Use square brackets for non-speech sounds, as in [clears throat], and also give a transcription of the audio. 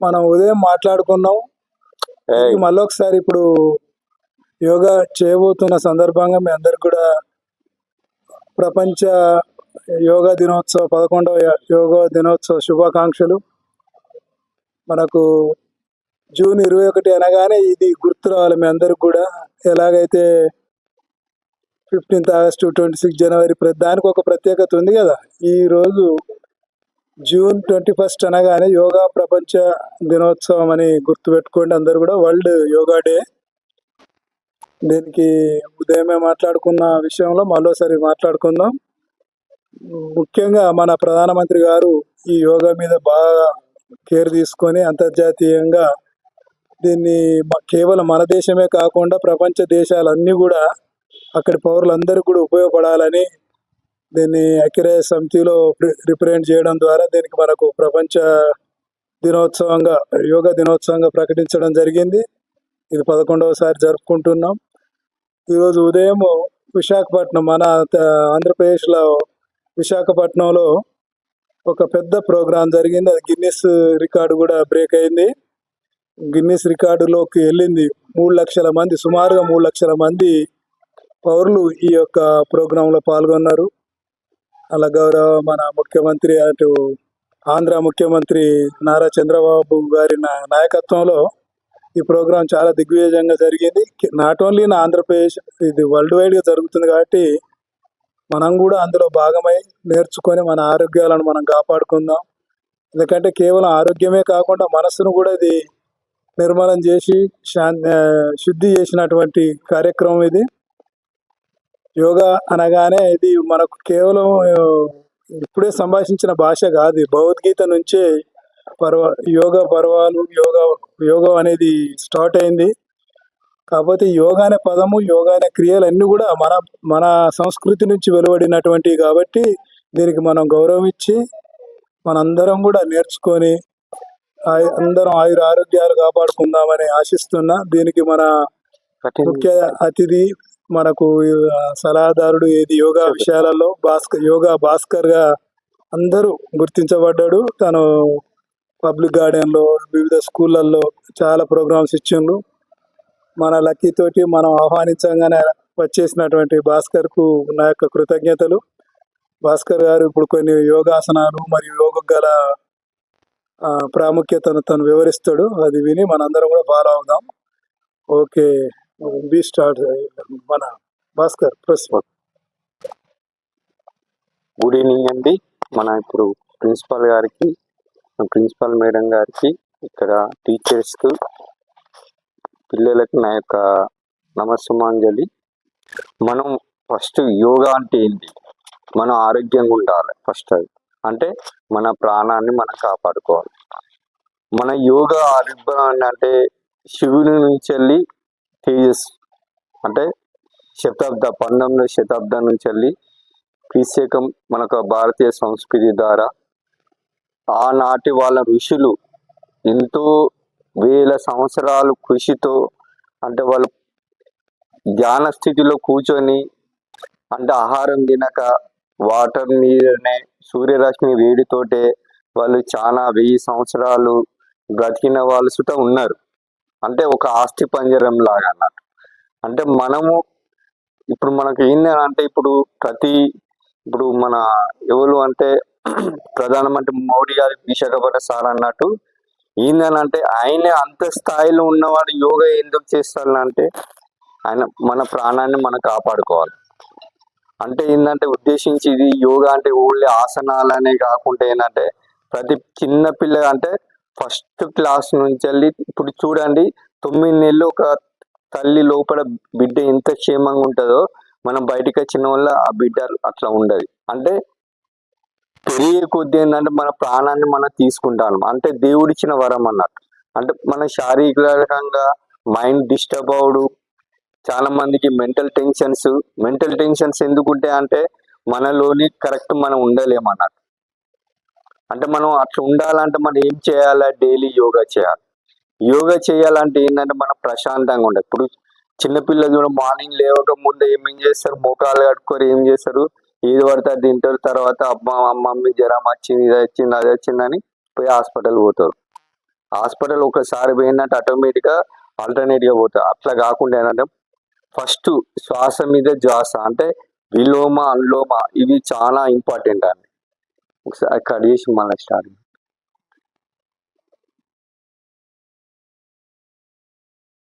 మనం ఉదయం మాట్లాడుకున్నాం. మళ్ళీ ఒకసారి ఇప్పుడు యోగా చేయబోతున్న సందర్భంగా మీ అందరికి కూడా ప్రపంచ యోగా దినోత్సవ పదకొండవ యోగా దినోత్సవ శుభాకాంక్షలు. మనకు జూన్ ఇరవై ఒకటి అనగానే ఇది గుర్తు రావాలి మీ అందరికి కూడా. ఎలాగైతే ఫిఫ్టీన్త్ ఆగస్టు ట్వంటీ సిక్స్ జనవరి దానికి ఒక ప్రత్యేకత ఉంది కదా. ఈ రోజు జూన్ ట్వంటీ ఫస్ట్ అనగానే యోగా ప్రపంచ దినోత్సవం అని గుర్తుపెట్టుకోండి. అందరు కూడా వరల్డ్ యోగా డే. దీనికి ఉదయమే మాట్లాడుకున్న విషయంలో మరోసారి మాట్లాడుకుందాం. ముఖ్యంగా మన ప్రధానమంత్రి గారు ఈ యోగా మీద బాగా కేర్ తీసుకొని అంతర్జాతీయంగా దీన్ని కేవలం మన దేశమే కాకుండా ప్రపంచ దేశాలన్నీ కూడా అక్కడి పౌరులందరూ కూడా ఉపయోగపడాలని దీన్ని ఐక్యరాజ్య సమితిలో రిప్రజెంట్ చేయడం ద్వారా దీనికి మనకు ప్రపంచ దినోత్సవంగా యోగా దినోత్సవంగా ప్రకటించడం జరిగింది. ఇది పదకొండవసారి జరుపుకుంటున్నాం. ఈరోజు ఉదయం విశాఖపట్నం మన ఆంధ్రప్రదేశ్లో విశాఖపట్నంలో ఒక పెద్ద ప్రోగ్రాం జరిగింది. అది గిన్నిస్ రికార్డు కూడా బ్రేక్ అయింది. గిన్నిస్ రికార్డులోకి వెళ్ళింది మూడు లక్షల మంది సుమారుగా మూడు లక్షల మంది పౌరులు ఈ యొక్క ప్రోగ్రాంలో పాల్గొన్నారు. అలా గౌరవ మన ముఖ్యమంత్రి అటు ఆంధ్ర ముఖ్యమంత్రి నారా చంద్రబాబు గారి నాయకత్వంలో ఈ ప్రోగ్రాం చాలా దిగ్విజయంగా జరిగింది. నాట్ ఓన్లీ నా ఆంధ్రప్రదేశ్ ఇది వరల్డ్ వైడ్గా జరుగుతుంది కాబట్టి మనం కూడా అందులో భాగమై నేర్చుకొని మన ఆరోగ్యాలను మనం కాపాడుకుందాం. ఎందుకంటే కేవలం ఆరోగ్యమే కాకుండా మనసును కూడా ఇది నిర్మలం చేసి శాంతి శుద్ధి చేసినటువంటి కార్యక్రమం ఇది. యోగా అనగానే ఇది మనకు కేవలం ఇప్పుడే సంభాషించిన భాష కాదు. భగవద్గీత నుంచే పర్వ యోగా పర్వాలు యోగా యోగా అనేది స్టార్ట్ అయింది. కాకపోతే యోగా అనే పదము యోగా అనే క్రియలు అన్నీ కూడా మన మన సంస్కృతి నుంచి వెలువడినటువంటివి కాబట్టి దీనికి మనం గౌరవం ఇచ్చి మనందరం కూడా నేర్చుకొని ఆయ- అందరం ఆయుర ఆరోగ్యాలు కాపాడుకుందామని ఆశిస్తున్నా. దీనికి మన ముఖ్య అతిథి మనకు సలహాదారుడు ఏది యోగా విషయాలలో భాస్కర్ యోగా భాస్కర్గా అందరూ గుర్తించబడ్డాడు. తను పబ్లిక్ గార్డెన్లో వివిధ స్కూళ్ళల్లో చాలా ప్రోగ్రామ్స్ ఇచ్చిండు. మన లక్కీ తోటి మనం ఆహ్వానించగానే వచ్చేసినటువంటి భాస్కర్కు నా యొక్క కృతజ్ఞతలు. భాస్కర్ గారు ఇప్పుడు కొన్ని యోగాసనాలు మరియు యోగ గల ప్రాముఖ్యతను తను వివరిస్తాడు. అది విని మనందరం కూడా ఫాలో అవుదాం. ఓకే. బి స్టార్ట్ uh, మన భాస్కర్ ప్రెస్ గుడ్ ఈవినింగ్ అండి. మన ఇప్పుడు ప్రిన్సిపాల్ గారికి ప్రిన్సిపాల్ మేడం గారికి ఇక్కడ టీచర్స్ పిల్లలకు నా యొక్క నమస్సుమాంజలి. మనం ఫస్ట్ యోగా అంటే ఏంటి? మనం ఆరోగ్యంగా ఉండాలి ఫస్ట్ అది. అంటే మన ప్రాణాన్ని మనం కాపాడుకోవాలి. మన యోగా ఆరోగ్యం అంటే శివుని నుంచి వెళ్ళి తేజస్ అంటే శతాబ్ద పంతొమ్మిదవ శతాబ్దం నుంచి వెళ్ళి క్రీశకం మనకు భారతీయ సంస్కృతి ద్వారా ఆనాటి వాళ్ళ ఋషులు ఎంతో వేల సంవత్సరాలు కృషితో అంటే వాళ్ళు ధ్యాన స్థితిలో కూర్చొని అంటే ఆహారం తినక వాటర్ మీదనే సూర్యరశ్మి వేడితోటే వాళ్ళు చాలా వెయ్యి సంవత్సరాలు బ్రతికిన వాళ్ళు సుట ఉన్నారు. అంటే ఒక ఆస్తి పంజరం లాగా అన్నట్టు. అంటే మనము ఇప్పుడు మనకు ఏంది అంటే ఇప్పుడు ప్రతి ఇప్పుడు మన ఎవరు అంటే [clears throat] ప్రధానమంత్రి మోడీ గారి విశాఖపట్నం సార్ అన్నట్టు ఏందనంటే ఆయన అంత స్థాయిలో ఉన్నవాడు యోగా ఎందుకు చేస్తారంటే ఆయన మన ప్రాణాన్ని మనం కాపాడుకోవాలి. అంటే ఏంటంటే ఉద్దేశించి ఇది యోగా అంటే ఓన్లీ ఆసనాలనే కాకుండా ఏంటంటే ప్రతి చిన్న పిల్ల అంటే ఫస్ట్ క్లాస్ నుంచి వెళ్ళి ఇప్పుడు చూడండి తొమ్మిది నెలలు ఒక తల్లి లోపల బిడ్డ ఎంత క్షేమంగా ఉంటుందో మనం బయటికి వచ్చిన వల్ల ఆ బిడ్డ అట్లా ఉండదు. అంటే పెరిగే కొద్ది ఏంటంటే మన ప్రాణాన్ని మనం తీసుకుంటాం అంటే దేవుడిచ్చిన వరం అన్నట్టు. అంటే మన శారీరకంగా మైండ్ డిస్టర్బ్ అవడు చాలా మందికి మెంటల్ టెన్షన్స్ మెంటల్ టెన్షన్స్ ఎందుకుంటే అంటే మనలోని కరెక్ట్ మనం ఉండలేమన్నట్టు. అంటే మనం అట్లా ఉండాలంటే మనం ఏం చేయాలి? డైలీ యోగా చేయాలి. యోగా చేయాలంటే ఏంటంటే మనం ప్రశాంతంగా ఉండాలి. ఇప్పుడు చిన్నపిల్లలు కూడా మార్నింగ్ లేవక ముందు ఏమేం చేస్తారు? మోకాలు కట్టుకొని ఏం చేస్తారు? ఏది పడితే తింటారు. తర్వాత అమ్మ మమ్మీ జ్వరం వచ్చింది ఇది వచ్చింది అది వచ్చిందని పోయి హాస్పిటల్ పోతారు. హాస్పిటల్ ఒకసారి పోయిందంటే ఆటోమేటిక్గా ఆల్టర్నేట్గా పోతారు. అట్లా కాకుండా ఏంటంటే ఫస్ట్ శ్వాస మీద శ్వాస అంటే విలోమ అనులోమ ఇవి చాలా ఇంపార్టెంట్ అండి. ఒకసారి కట్ చేసి మళ్ళీ స్టార్ట్